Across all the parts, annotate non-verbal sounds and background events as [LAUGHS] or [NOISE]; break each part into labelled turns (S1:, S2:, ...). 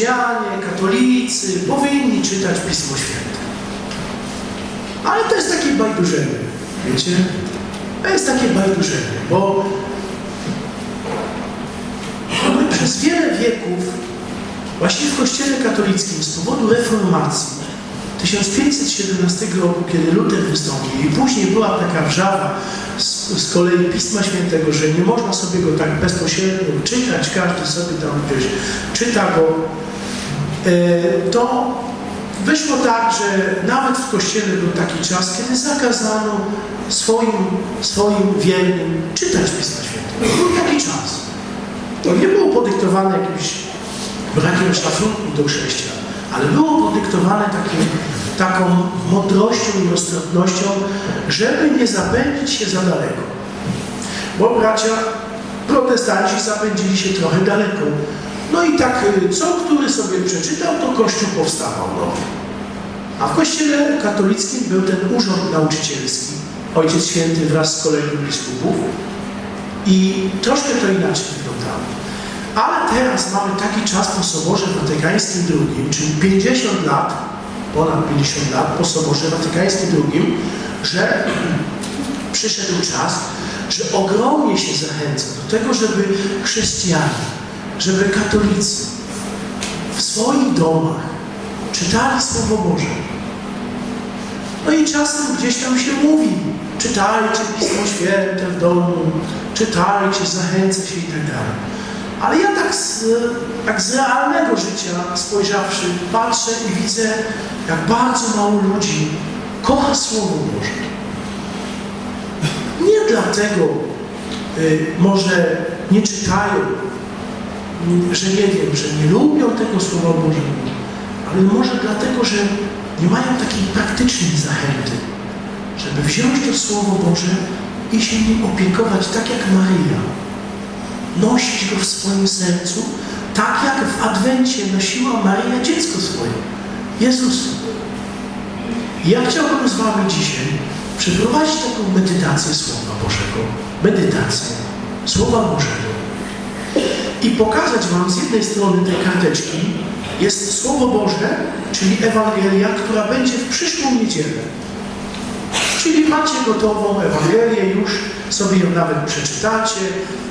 S1: chrześcijanie, katolicy powinni czytać Pismo Święte. Ale to jest takie bajdurzenie, wiecie? To jest takie bajdurzenie, bo my przez wiele wieków właśnie w Kościele katolickim z powodu reformacji 1517 roku, kiedy Luter wystąpił i później była taka wrzawa z, z kolei Pisma Świętego, że nie można sobie go tak bezpośrednio czytać, każdy sobie tam, wiesz, czyta go, e, to wyszło tak, że nawet w Kościele był taki czas, kiedy zakazano swoim, swoim wiernym czytać Pisma Świętego. Był taki czas. To nie było podyktowane jakimś brakiem szacunku do chrześcijan, ale było podyktowane takim, taką mądrością i roztropnością, żeby nie zapędzić się za daleko. Bo bracia protestanci zapędzili się trochę daleko. No i tak y, co który sobie przeczytał, to Kościół powstawał nowy. A w Kościele katolickim był ten urząd nauczycielski, Ojciec Święty wraz z kolegą biskupów i troszkę to inaczej wyglądało. Ale teraz mamy taki czas po Soborze Watykańskim II, czyli 50 lat, ponad 50 lat po Soborze Watykańskim II, że [CLEARS THROAT] przyszedł czas, że ogromnie się zachęca do tego, żeby chrześcijanie, żeby katolicy w swoich domach czytali Słowo Boże. No i czasem gdzieś tam się mówi, czytajcie Pismo Święte w domu, czytajcie, zachęca się i tak dalej. Ale ja tak z, tak z realnego życia spojrzawszy, patrzę i widzę, jak bardzo mało ludzi kocha Słowo Boże. Nie dlatego y, może nie czytają, że nie wiem, że nie lubią tego Słowa Bożego, ale może dlatego, że nie mają takiej praktycznej zachęty, żeby wziąć to Słowo Boże i się nim opiekować tak jak Maryja. Nosić go w swoim sercu, tak jak w Adwencie nosiła Maryja dziecko swoje, Jezusa. I ja chciałbym z Wami dzisiaj przeprowadzić taką medytację Słowa Bożego. Medytację Słowa Bożego. I pokazać Wam z jednej strony tej karteczki jest Słowo Boże, czyli Ewangelia, która będzie w przyszłą niedzielę. Czyli macie gotową Ewangelię już, sobie ją nawet przeczytacie,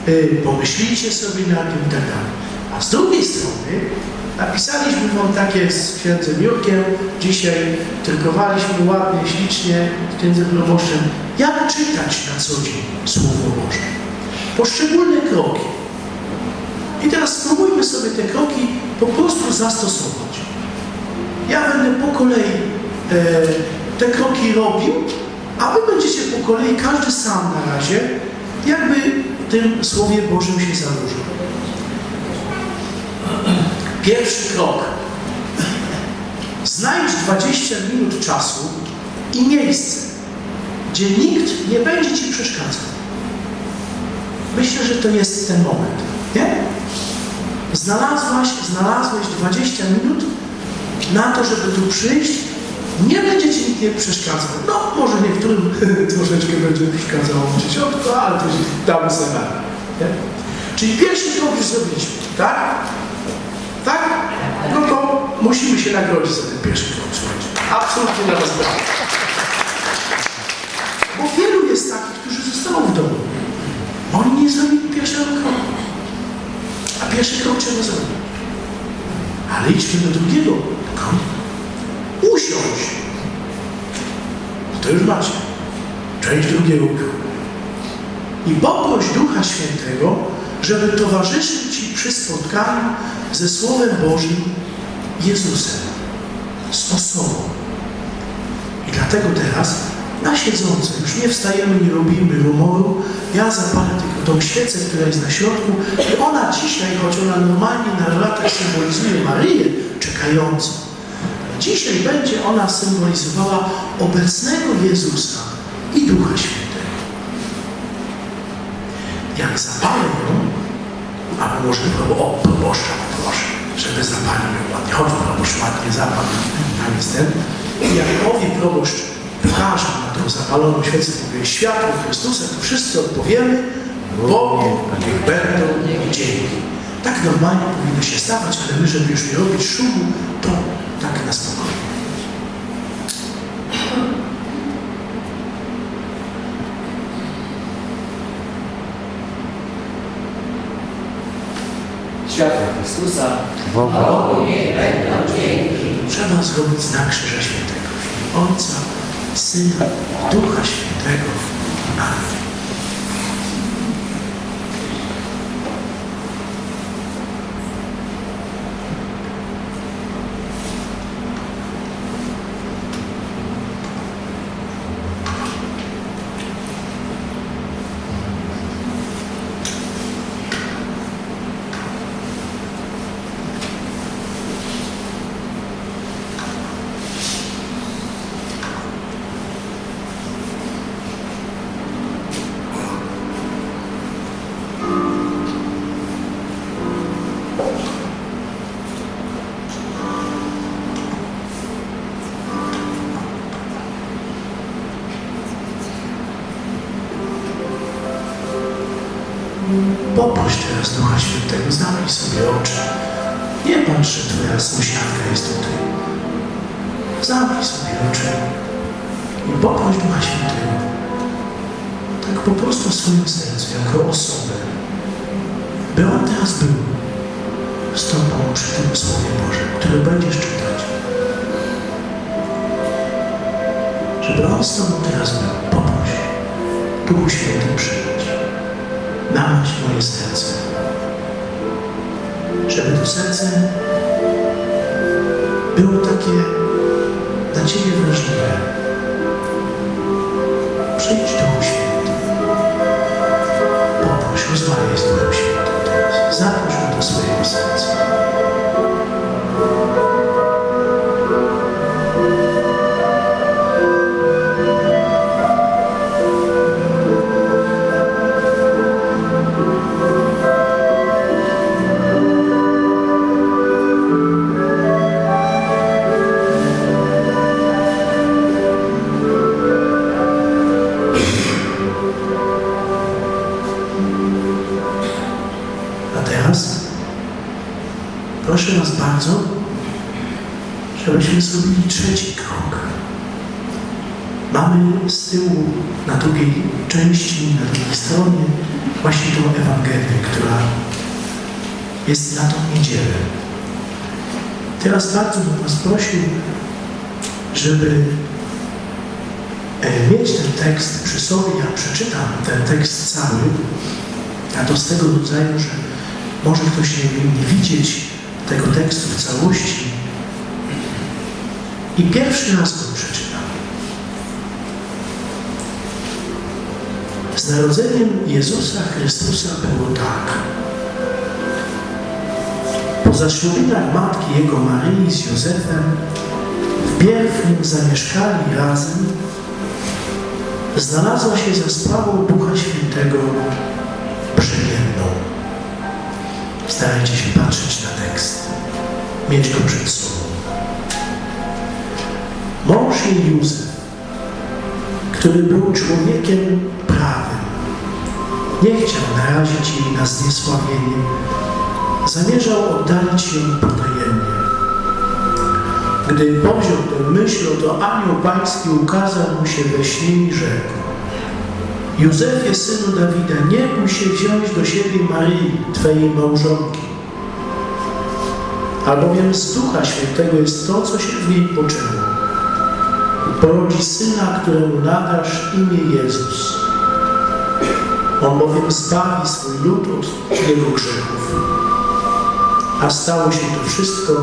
S1: yy, pomyślicie sobie na tym i tak dalej. A z drugiej strony napisaliśmy Wam takie z księdzem Jurkiem, dzisiaj drukowaliśmy ładnie, ślicznie z księdzem proboszczem, jak czytać na co dzień Słowo Boże. Poszczególne kroki. I teraz spróbujmy sobie te kroki po prostu zastosować. Ja będę po kolei e, te kroki robił, a wy będziecie po kolei, każdy sam na razie, jakby tym Słowie Bożym się zanurzył. Pierwszy krok. Znajdź 20 minut czasu i miejsce, gdzie nikt nie będzie Ci przeszkadzał. Myślę, że to jest ten moment. Nie? Znalazłaś, znalazłeś 20 minut na to, żeby tu przyjść. Nie będzie Ci nikt nie przeszkadzał. No, może niektórym [LAUGHS] troszeczkę będzie przeszkadzało dzieciątko, ale to się damy sobie? Czyli pierwszy krok już zrobiliśmy, tak? Tak? No to musimy się nagrodzić za ten pierwszy krok, słuchajcie. Absolutnie na was brawo. Bo wielu jest takich, którzy zostaną w domu. Oni nie zrobili pierwszego kroku. A pierwszy krok trzeba zrobić. Ale idźmy do drugiego. Usiądź. To już macie. Część drugiego. I poproś Ducha Świętego, żeby towarzyszył Ci przy spotkaniu ze Słowem Bożym Jezusem, z osobą. I dlatego teraz na siedzące, już nie wstajemy, nie robimy rumoru, ja zapalę tylko tą świecę, która jest na środku i ona dzisiaj, choć ona normalnie na latach symbolizuje Maryję czekającą, dzisiaj będzie ona symbolizowała obecnego Jezusa i Ducha Świętego. Jak zapalę ją, a może o, proszę, żeby zapalił ją ładnie, chodź proboszcz, ładnie zapal, tam jest ten. I jak powie proboszcz, pokaże na tą zapaloną świecę, powie światło Chrystusa, to wszyscy odpowiemy, Bogu niech będą dzięki. Tak normalnie powinno się stawać, ale my, żeby już nie robić szumu, na spokojnie.
S2: Światła Chrystusa
S3: Bogu niech będą dzięki.
S1: Trzeba zrobić znak Krzyża Świętego. Ojca, Syna, Ducha Świętego. Amen. Poproś teraz Ducha Świętego, zamknij sobie oczy. Nie patrz, że twoja sąsiadka jest tutaj. Zamknij sobie oczy i poproś Ducha Świętego. Tak po prostu w swoim sercu, jako osobę. By On teraz był z Tobą przy tym Słowie Bożym, które będziesz czytać. Żeby On z Tobą teraz był. Poproś. Duchu Święty namaść moje serce. Żeby to serce było takie dla Ciebie wrażliwe. Przyjdź Duchu Święty. Poproś, rozmawiaj z Duchem Świętym teraz. Zaproś go do swojego serca. Żebyśmy zrobili trzeci krok. Mamy z tyłu na drugiej części, na drugiej stronie właśnie tą Ewangelię, która jest na tą niedzielę. Teraz bardzo bym Was prosił, żeby e, mieć ten tekst przy sobie. Ja przeczytam ten tekst cały, a to z tego rodzaju, że może ktoś nie, nie widzieć tego tekstu w całości. I pierwszy raz go przeczytam. Z narodzeniem Jezusa Chrystusa było tak. Po zaślubinach matki Jego Maryi z Józefem wpierw nim zamieszkali razem, znalazła się za sprawą Ducha Świętego przemienną. Starajcie się patrzeć na tekst, mieć go przed sobą. Jej Józef, który był człowiekiem prawym, nie chciał narazić jej na zniesławienie, zamierzał oddalić ją potajemnie. Gdy powziął tę myśl, to anioł pański ukazał mu się we śnie i rzekł Józefie, synu Dawida, nie bój się wziąć do siebie Maryi, Twojej małżonki. Albowiem z Ducha Świętego jest to, co się w niej poczęło. Porodzi syna, któremu nadasz imię Jezus. On bowiem zbawi swój lud od jego grzechów. A stało się to wszystko,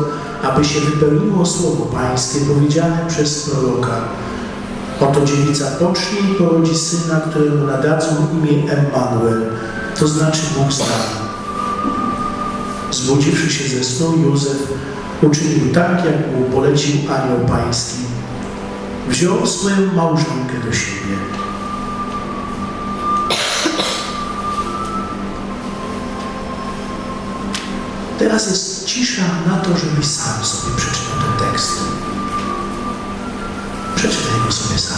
S1: aby się wypełniło słowo Pańskie powiedziane przez proroka. Oto dziewica pocznie i porodzi syna, któremu nadadzą imię Emmanuel, to znaczy Bóg z nami. Zbudziwszy się ze snu, Józef uczynił tak, jak mu polecił anioł pański. Wziął swoją małżonkę do siebie. Teraz jest cisza na to, żebyś sam sobie przeczytał ten tekst. Przeczytaj go sobie sam.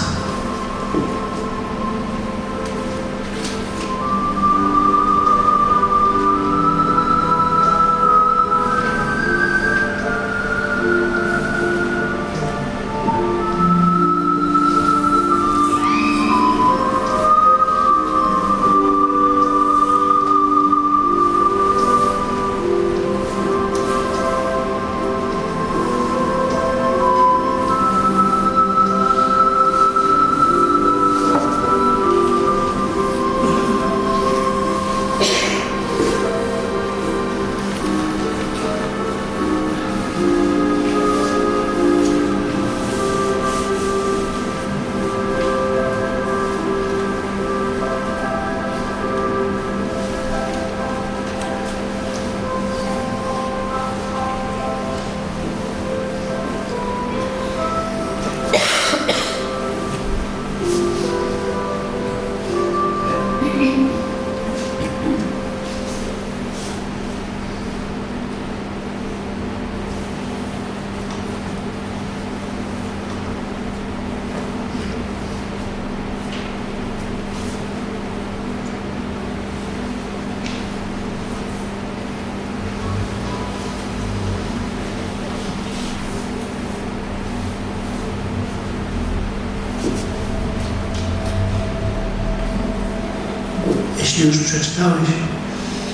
S1: Jeśli już przeczytałeś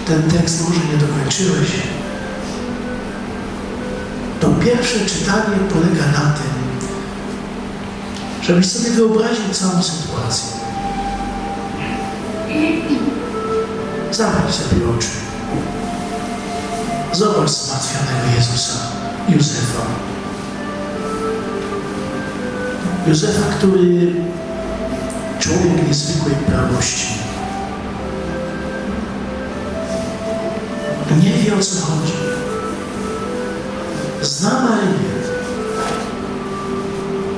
S1: ten tekst, może nie dokończyłeś, to pierwsze czytanie polega na tym, żebyś sobie wyobraził całą sytuację. Zamknij sobie oczy. Zobacz zmartwionego Jezusa, Józefa. Józefa, który człowiek niezwykłej prawości. O co chodzi. Zna Maryję.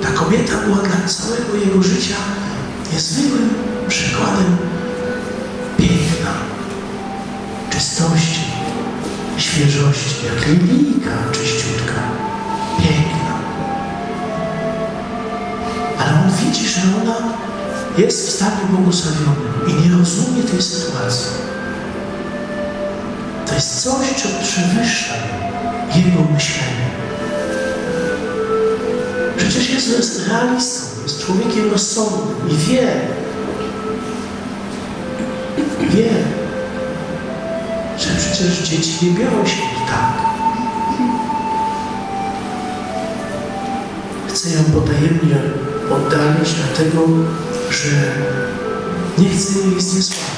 S1: Ta kobieta była dla całego jego życia niezwykłym przykładem piękna, czystości, świeżości, jak lilijka czyściutka, piękna. Ale on widzi, że ona jest w stanie błogosławionym i nie rozumie tej sytuacji. Jest coś, co przewyższa jego myślenie. Przecież Jezus jest realistą, jest człowiekiem rozsądnym i wie, wie, że przecież dzieci nie biorą się tak. Chce ją potajemnie oddalić, dlatego że nie chce jej nic nie sprawić.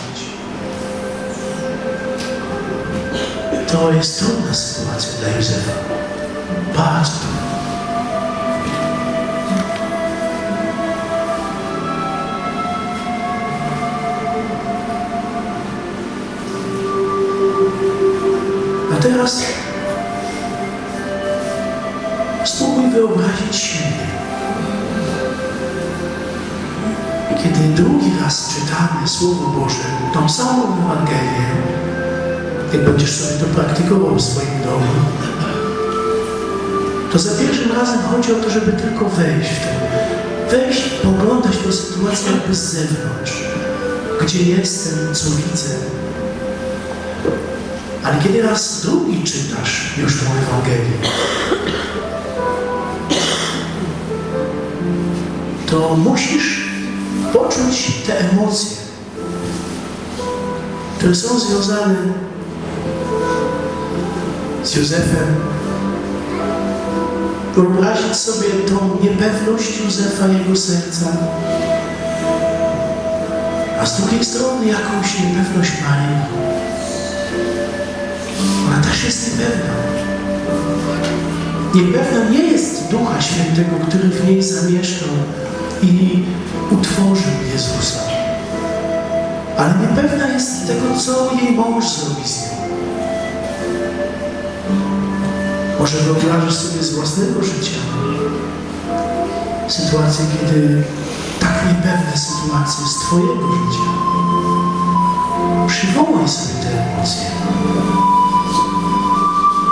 S1: To jest trudna sytuacja dla Józefa. Bardzo trudna. A teraz spróbuj wyobrazić siebie. Kiedy drugi raz czytamy Słowo Boże, tą samą Ewangelię, jak będziesz sobie to praktykował w swoim domu, to za pierwszym razem chodzi o to, żeby tylko wejść w to. Wejść, poglądać tę sytuację jakby z zewnątrz. Gdzie jestem, co widzę. Ale kiedy raz drugi czytasz już tą Ewangelię, to musisz poczuć te emocje, które są związane z Józefem. Wyobrazić sobie tą niepewność Józefa, jego serca, a z drugiej strony jakąś niepewność Marii. Ona też jest niepewna. Niepewna nie jest Ducha Świętego, który w niej zamieszkał i utworzył Jezusa. Ale niepewna jest tego, co jej mąż zrobi z nią. Może wyobrażasz sobie z własnego życia sytuację, kiedy tak niepewne sytuacje z Twojego życia. Przywołaj sobie te emocje.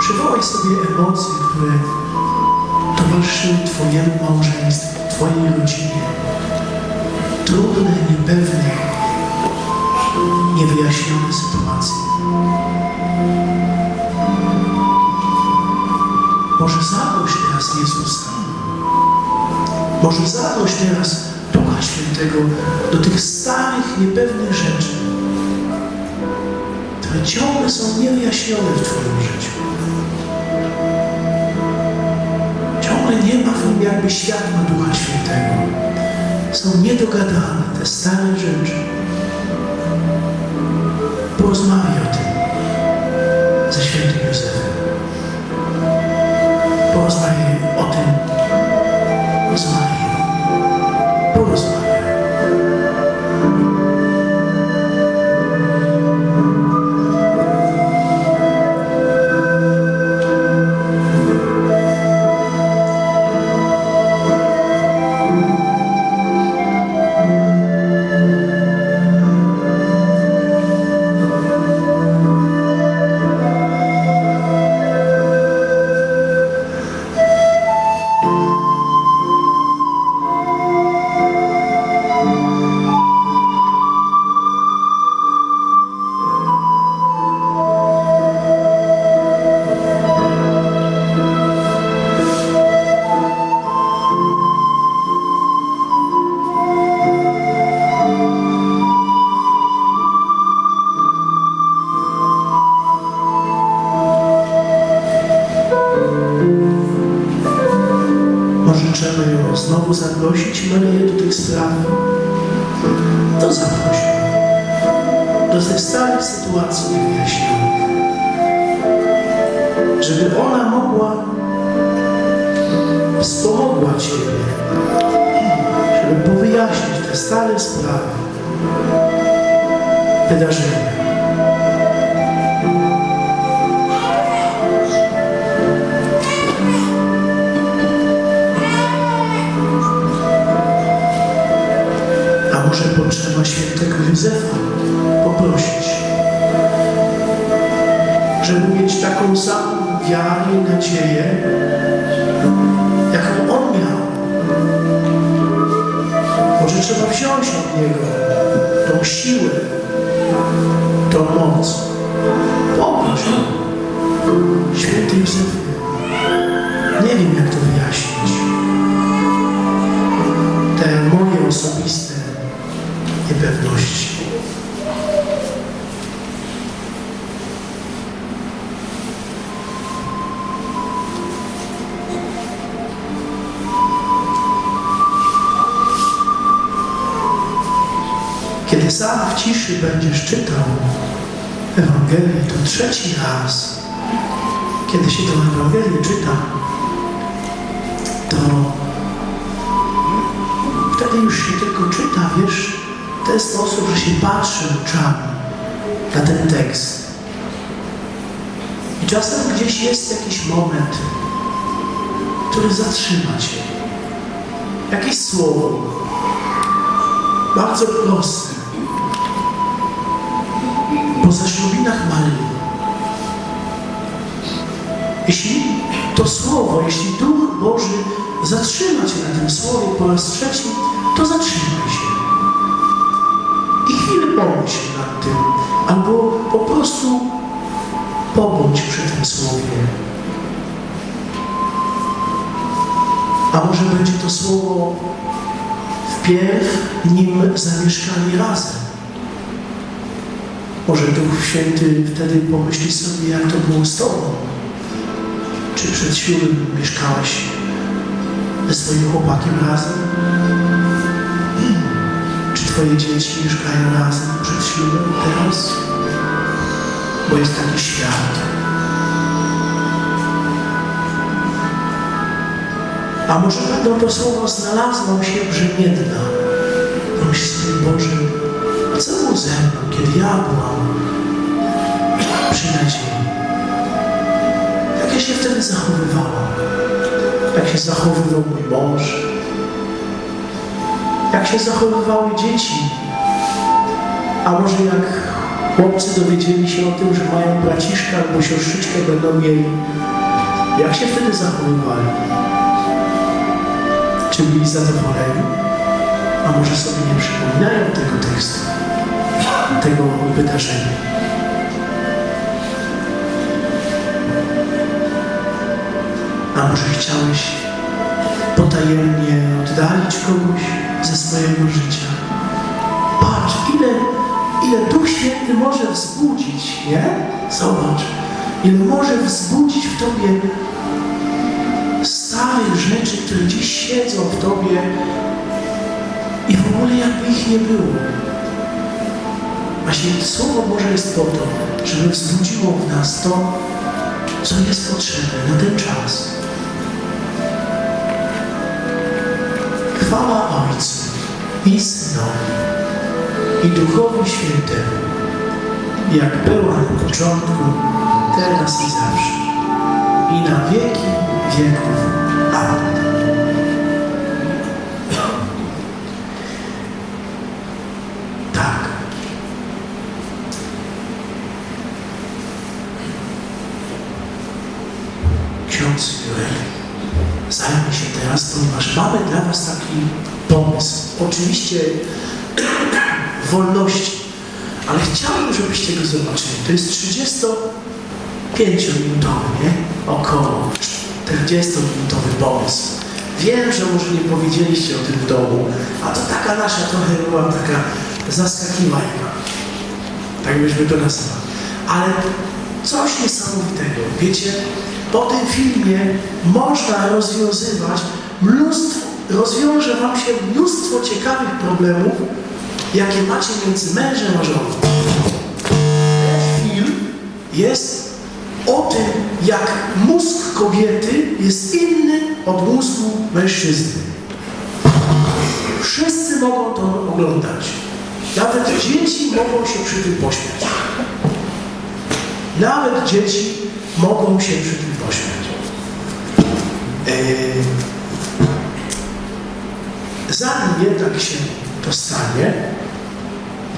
S1: Przywołaj sobie emocje, które towarzyszyły Twojemu małżeństwu, Twojej rodzinie. Trudne, niepewne, niewyjaśnione sytuacje. Może zaproś teraz Jezusa. Może zaproś teraz Ducha Świętego do tych starych, niepewnych rzeczy, które ciągle są niewyjaśnione w Twoim życiu. Ciągle nie ma w nim jakby światła Ducha Świętego. Są niedogadane te stare rzeczy. Porozmawiaj o tym ze świętym Józefem. Zaprosić Marię do tej sprawy, to zaproś do tych starych sytuacji wyjaśnionych, żeby ona mogła wspomogła Ciebie, żeby powyjaśnić te stare sprawy, wydarzenia. Świętego Józefa poprosić, żeby mieć taką samą wiarę i nadzieję, jaką on miał. Może trzeba wziąć od niego tą siłę, tą moc. Poproś. Święty Józefie, Ewangelię, to trzeci raz, kiedy się tę Ewangelię czyta, to wtedy już się tylko czyta, wiesz, w ten sposób, że się patrzy oczami na ten tekst. I czasem gdzieś jest jakiś moment, który zatrzyma cię. Jakieś słowo, bardzo proste. Po zaślubinach Maryi. Jeśli to słowo, jeśli Duch Boży zatrzyma Cię na tym słowie po raz trzeci, to zatrzymaj się. I chwilę pomyśl nad tym, albo po prostu pobądź przy tym słowie. A może będzie to słowo wpierw, nim zamieszkali razem. Może Duch Święty wtedy pomyśli sobie, jak to było z Tobą. Czy przed ślubem mieszkałeś ze swoim chłopakiem razem? Czy Twoje dzieci mieszkają razem przed ślubem teraz? Bo jest taki świat. A może będą to słowa znalazłam się brzemienna. Pomyśl sobie, Boże, co było ze mną, kiedy ja byłam przy nadziei? Jak ja się wtedy zachowywałam? Jak się zachowywał mój mąż? Jak się zachowywały dzieci? A może jak chłopcy dowiedzieli się o tym, że mają braciszka albo siostrzyczkę będą mieli? Jak się wtedy zachowywali? Czy byli zadowoleni? A może sobie nie przypominają tego tekstu, tego wydarzenia? A może chciałeś potajemnie oddalić kogoś ze swojego życia? Patrz, ile, ile Duch Święty może wzbudzić, nie? Zobacz, ile może wzbudzić w Tobie starych rzeczy, które gdzieś siedzą w Tobie i w ogóle jakby ich nie było. Właśnie Słowo Boże jest po to, żeby wzbudziło w nas to, co jest potrzebne na ten czas. Chwała Ojcu i Synowi i Duchowi Świętemu, jak była na początku, teraz i zawsze, i na wieki wieków. Taki pomysł. Oczywiście [CLEARS THROAT] wolności, ale chciałbym, żebyście go zobaczyli. To jest 35-minutowy, nie? Około 40-minutowy pomysł. Wiem, że może nie powiedzieliście o tym w domu, a to taka nasza trochę była taka zaskakiwajka. Tak byśmy to nazwali. Ale coś niesamowitego. Wiecie, po tym filmie można rozwiązywać mnóstwo rozwiąże Wam się mnóstwo ciekawych problemów, jakie macie między mężem a żoną. Ten film jest o tym, jak mózg kobiety jest inny od mózgu mężczyzny. Wszyscy mogą to oglądać. Nawet dzieci mogą się przy tym pośmiać. Nawet dzieci mogą się przy tym pośmiać. Eee, Zanim jednak się to stanie,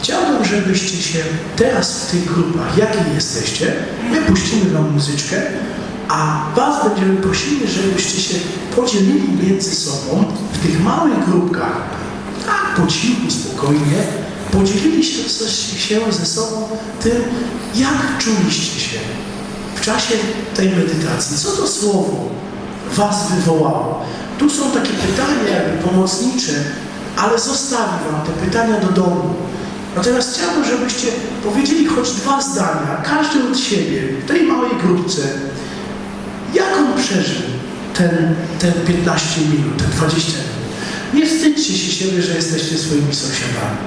S1: chciałbym, żebyście się teraz w tych grupach, jakie jesteście, my puścimy wam muzyczkę, a was będziemy prosili, żebyście się podzielili między sobą w tych małych grupkach, tak po cichu, spokojnie, podzielili się, się ze sobą tym, jak czuliście się w czasie tej medytacji. Co to słowo was wywołało? Tu są takie pytania pomocnicze, ale zostawię wam te pytania do domu. Natomiast chciałbym, żebyście powiedzieli choć dwa zdania, każdy od siebie, w tej małej grupce, jak on przeżył ten, ten 15 minut, te 20 minut. Nie wstydźcie się siebie, że jesteście swoimi sąsiadami.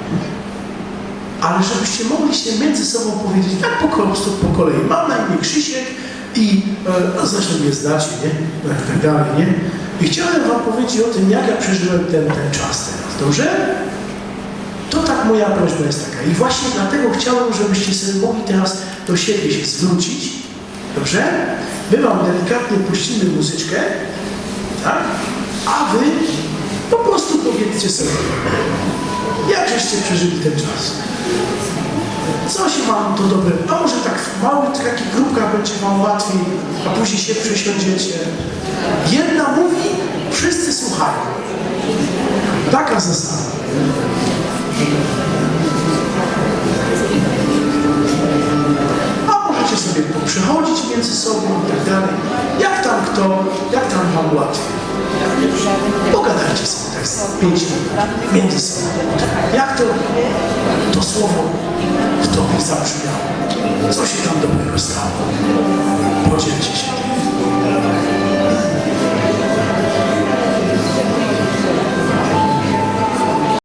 S1: Ale żebyście mogli się między sobą powiedzieć, tak po prostu po kolei. Mam na imię Krzysiek i e, zresztą mnie znacie, nie? No tak dalej, nie? I chciałem wam powiedzieć o tym, jak ja przeżyłem ten, ten czas teraz. Dobrze? To tak moja prośba jest taka. I właśnie dlatego chciałem, żebyście sobie mogli teraz do siebie się zwrócić. Dobrze? My wam delikatnie puścimy muzyczkę, tak? A wy po prostu powiedzcie sobie, jak żeście przeżyli ten czas. Co się wam to dobre? A może tak w małych takich będzie wam łatwiej, a później się przesiądziecie. Jedna mówi, wszyscy słuchają. Taka zasada. A możecie sobie poprzechodzić między sobą i tak dalej. Jak tam kto, jak tam wam łatwiej. Pogadajcie sobie tak z pięć minut między sobą. Jak to, to słowo w tobie zabrzmiało? Co się tam dobrego stało? Podzielcie się tym.